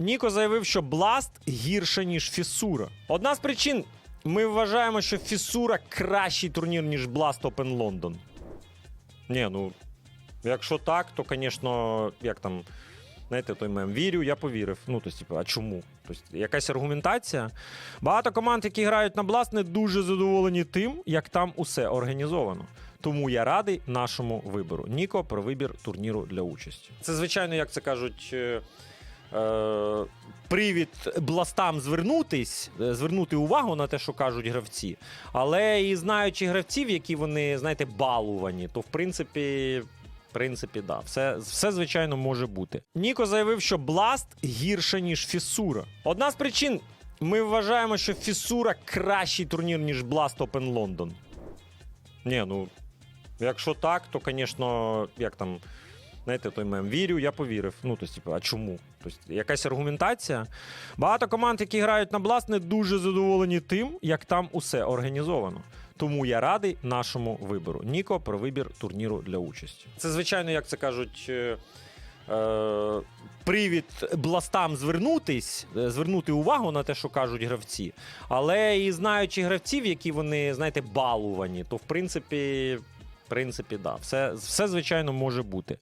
Ніко заявив, що Бласт гірше, ніж Фісура. Одна з причин. Ми вважаємо, що Фісура кращий турнір, ніж Blast Open London. Ні, ну, якщо так, то, звісно, як там, знаєте, той мем, вірю, я повірив. Ну, то, типу, а чому? Тобто, якась аргументація. Багато команд, які грають на Blast, не дуже задоволені тим, як там усе організовано. Тому я радий нашому вибору. Ніко про вибір турніру для участі. Це, звичайно, як це кажуть. Е, привід бластам звернутись, е, звернути увагу на те, що кажуть гравці. Але і знаючи гравців, які вони, знаєте, балувані, то в принципі. В принципі, да, все, все звичайно може бути. Ніко заявив, що Бласт гірше, ніж Фісура. Одна з причин. Ми вважаємо, що Фісура кращий турнір, ніж Blast Open London. Ні, ну, якщо так, то, звісно, як там, знаєте, той мем, вірю, я повірив. Ну, то, типу, а чому? Тобто, якась аргументація. Багато команд, які грають на Blast, не дуже задоволені тим, як там усе організовано. Тому я радий нашому вибору. Ніко про вибір турніру для участі. Це, звичайно, як це кажуть. е, Е, привід бластам звернутись, е, звернути увагу на те, що кажуть гравці. Але і знаючи гравців, які вони, знаєте, балувані, то в принципі, в принципі, да, все, все звичайно може бути.